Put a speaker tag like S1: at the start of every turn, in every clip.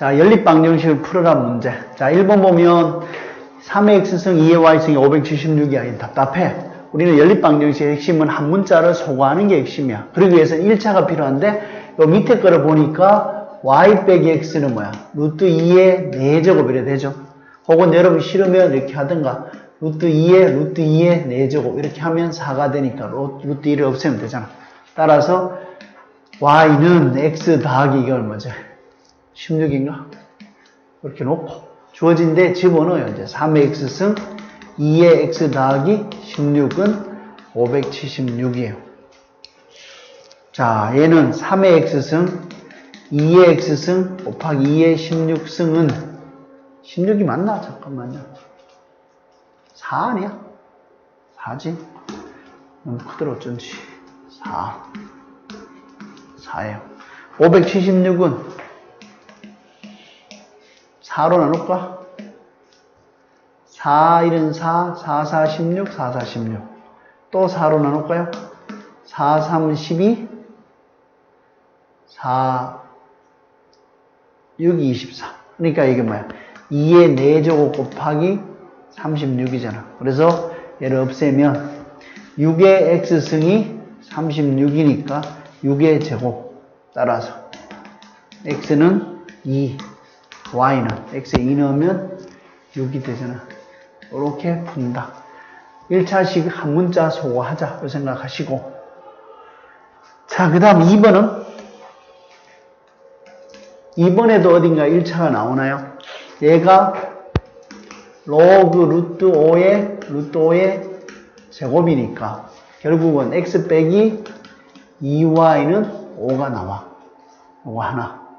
S1: 자, 연립방정식을 풀어라 문제. 자, 1번 보면 3의 x승 2의 y승이 576이야. 답답해. 우리는 연립방정식의 핵심은 한 문자를 소거하는 게 핵심이야. 그러기 위해서는 1차가 필요한데 요 밑에 거를 보니까 y 빼기 x는 뭐야? 루트 2의 4제곱 이래 되죠. 혹은 여러분 싫으면 이렇게 하든가 루트 2의 루트 2의 4제곱 이렇게 하면 4가 되니까 루트 2를 없애면 되잖아. 따라서 y는 x 더하기 이게 얼마죠? 16인가? 이렇게 놓고 주어진 데 집어넣어요. 이제 3의 x승 2의 x 더하기 16은 576이에요. 자, 얘는 3의 x승 2의 x승 곱하기 2의 16승은 16이 맞나? 잠깐만요. 4 아니야? 4지? 너무 크더라 어쩐지. 4. 4예요. 576은 4로 나눌까? 4, 1은 4, 4, 4, 16, 4, 4, 16. 또 4로 나눌까요? 4, 3, 12, 4, 6, 24. 그러니까 이게 뭐야? 2의 4제곱 곱하기 36이잖아. 그래서 얘를 없애면 6의 x승이 36이니까 6의 제곱 따라서 x는 2, y는 x에 2 넣으면 6이 되잖아. 이렇게 푼다. 1차식 한 문자 소거하자. 그 생각하시고. 자, 그 다음 2번은 2번에도 어딘가 1차가 나오나요? 얘가 로그 루트 5의 루트 5의 제곱이니까 결국은 x 빼기 2y는 5가 나와. 이거 하나.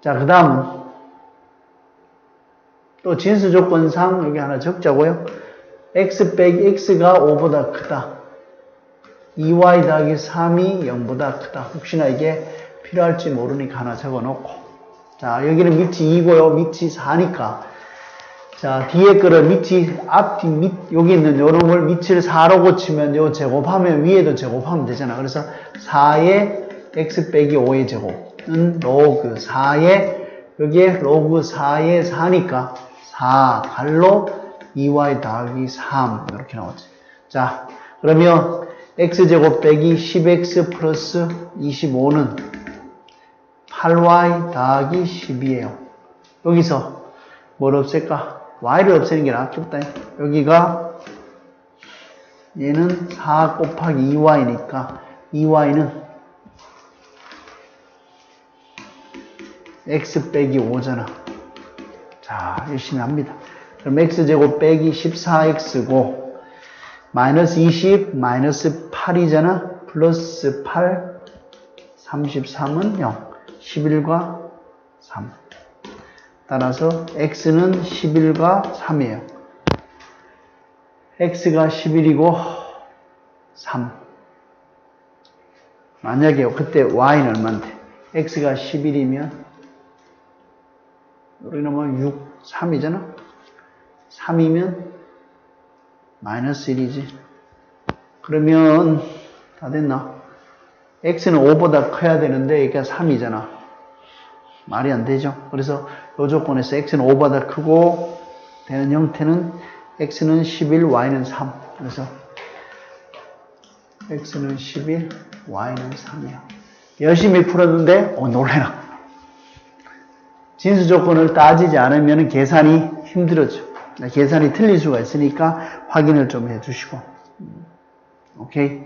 S1: 자, 그 다음은 또 진수 조건상 여기 하나 적자고요. x 빼기 x가 5보다 크다. 2y 더하기 3이 0보다 크다. 혹시나 이게 필요할지 모르니까 하나 적어 놓고. 자, 여기는 밑이 2고요. 밑이 4니까. 자, 뒤에 거를 밑이, 앞, 뒤, 밑, 여기 있는 요런 걸 밑을 4로 고치면 요 제곱하면 위에도 제곱하면 되잖아. 그래서 4의 x 빼기 5의 제곱 은 로그 4의, 여기에 로그 4의 4니까 4 갈로 2y 더하기 3 이렇게 나오지. 자, 그러면 x제곱 빼기 10x 플러스 25는 8y 더하기 10이에요. 여기서 뭘 없앨까? y를 없애는 게 낫겠다. 여기가 얘는 4 곱하기 2y니까 2y는 x 빼기 5잖아. 자, 열심히 합니다. 그럼 x제곱 빼기 14x고 마이너스 20 마이너스 8이잖아. 플러스 8 33은 0 11과 3 따라서 x는 11과 3이에요. x가 11이고 3 만약에 그때 y는 얼마인데 x가 11이면 우리는 뭐 6, 3이잖아. 3이면 마이너스 1이지. 그러면 다 됐나? x는 5보다 커야 되는데 얘가 3이잖아. 말이 안 되죠. 그래서 이 조건에서 x는 5보다 크고 되는 형태는 x는 11, y는 3. 그래서 x는 11, y는 3이야. 열심히 풀었는데 어 놀래라. 진수 조건을 따지지 않으면 계산이 힘들어져. 계산이 틀릴 수가 있으니까 확인을 좀 해주시고. 오케이.